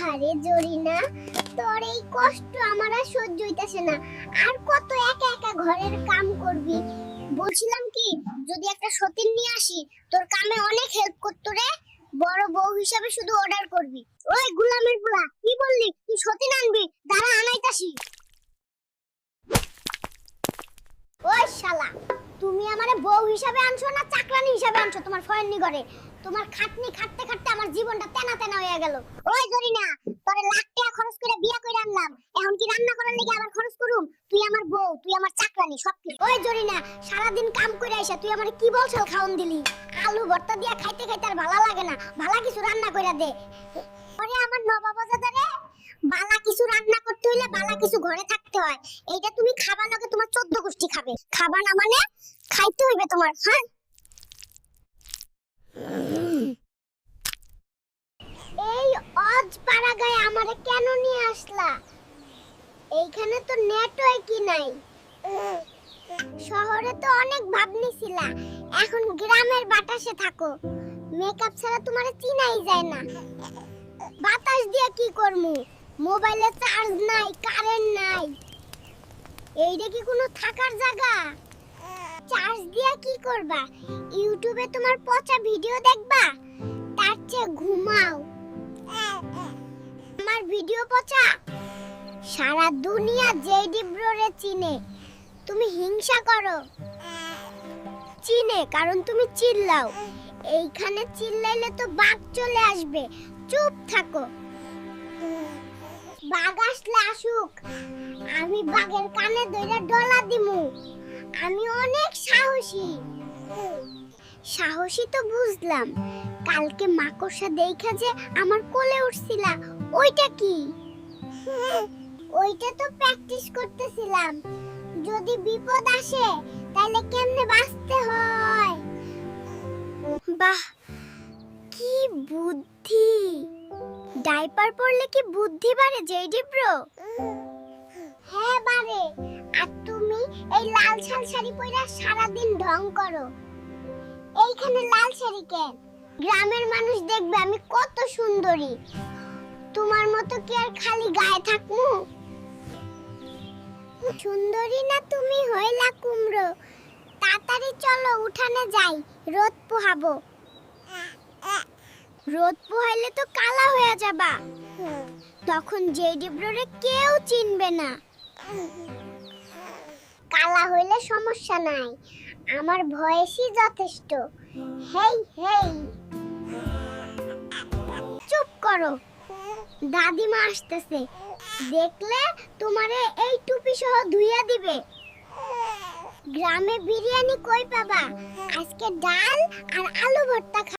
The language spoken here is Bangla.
আহারে জরিনা, তোর এই কষ্ট আমার আর সহ্য হইতাছে না। আর কত একা একা ঘরের কাম করবি? বলছিলাম কি, যদি একটা সতীন নিয়ে আসি, তোর কামে অনেক হেল্প করতো রে। বড় বউ হিসাবে শুধু অর্ডার করবি। ওই গুলামের পোলা, কি বললি? তুই সতীন আনবি? দাঁড়া, আনাইতাছি। ওই শালা, তুমি আমারে বউ হিসাবে আনছো না চাকরানি হিসাবে আনছো তোমার ফয়েননি ঘরে? তোমার খাটনি খাটতে খাটতে আমার জীবনটা তেনা তেনা হয়ে গেল। ওই জরিনা, তোরে লাখ টাকা খরচ করে বিয়া করে আনলাম। এখন কি রান্না করার লাগি আবার খরচ করুম? তুই আমার বউ, তুই আমার চাকরানি সব কিছু ওই জরিনা, সারাদিন কাম করে আইসা তুই আমারে কি বলছ খাওন দিলি? আলু ভর্তা দিয়া খাইতে খাইতে আর ভালো লাগে না। ভালো কিছু রান্না কইরা দে। ওরে আমার নবাবজাদারে বালা কিছু রান্না করতে হইলে বালা কিছু ঘরে থাকতে হয়। এইটা তুমি খাবা লগে তোমার চোদ্দ গোষ্ঠী খাবে। খাবা না মানে খাইতে হইবে তোমার হ্যাঁ? আমারে কেন নিয়ে আসলা? এইখানে তো নেটওয়ার্ক কি নাই। শহরে তো অনেক ভাবনি ছিলা। এখন গ্রামের বাতাসে থাকো। মেকআপ ছাড়া তোমার চিনাই যায় না। বাতাস দিয়ে কি করমু? মোবাইলে চার্জ নাই কারেন্ট নাই। এইটা কি কোনো থাকার জায়গা? চার্জ দিয়ে কি করবা? ইউটিউবে তোমার পচা ভিডিও দেখবা? তার চেয়ে ঘুমাও। ভিডিও পচা? সারা দুনিয়া জেডি ব্রোরে চিনে। তুমি হিংসা করো। চিনে, কারণ তুমি চিল্লাও। এইখানে চিল্লাইলে তো বাঘ চলে আসবে। চুপ থাকো। বাঘ আসলে আসুক। আমি বাঘের কানে ধরে ডলা দিমু। আমি অনেক সাহসী। সাহসী তো বুঝলাম। কালকে মাকড়সা দেখা যে আমার কোলে উঠছিলা। ওইটা কি? ওইটা তো প্র্যাকটিস করতেছিলাম। যদি বিপদ আসে, তাহলে কেমনে বাঁচতে হয়? বাহ, কি বুদ্ধি। ডাইপার পরলে কি বুদ্ধি বাড়ে, জেডি ব্রো? হ্যাঁ বাড়ে। আর তুমি এই লাল শাল শাড়ি পরে সারা দিন ঢং করো। এইখানে লাল শাড়ি কেন? গ্রামের মানুষ দেখবে আমি কত সুন্দরী। তোমার মতো কি আর খালি গায়ে থাকমু? সুন্দরী না তুমি হইলা কুমড়ো। তাড়াতাড়ি চলো, উঠানে যাই, রোদ পোহাবো। রোদ পোহাইলে তো কালা হয়ে যাবা। তখন জেডি ব্রোরে কেউ চিনবে না। কালা হইলে সমস্যা নাই, আমার ভয়েসই যথেষ্ট। হেই হেই। চুপ করো। দাদিমা আসতেছে। দেখলে তোমারে এই টুপি সহ ধুইয়া দিবে। গ্রামে বিরিয়ানি কই পাবা? আজকে ডাল আর আলু ভর্তা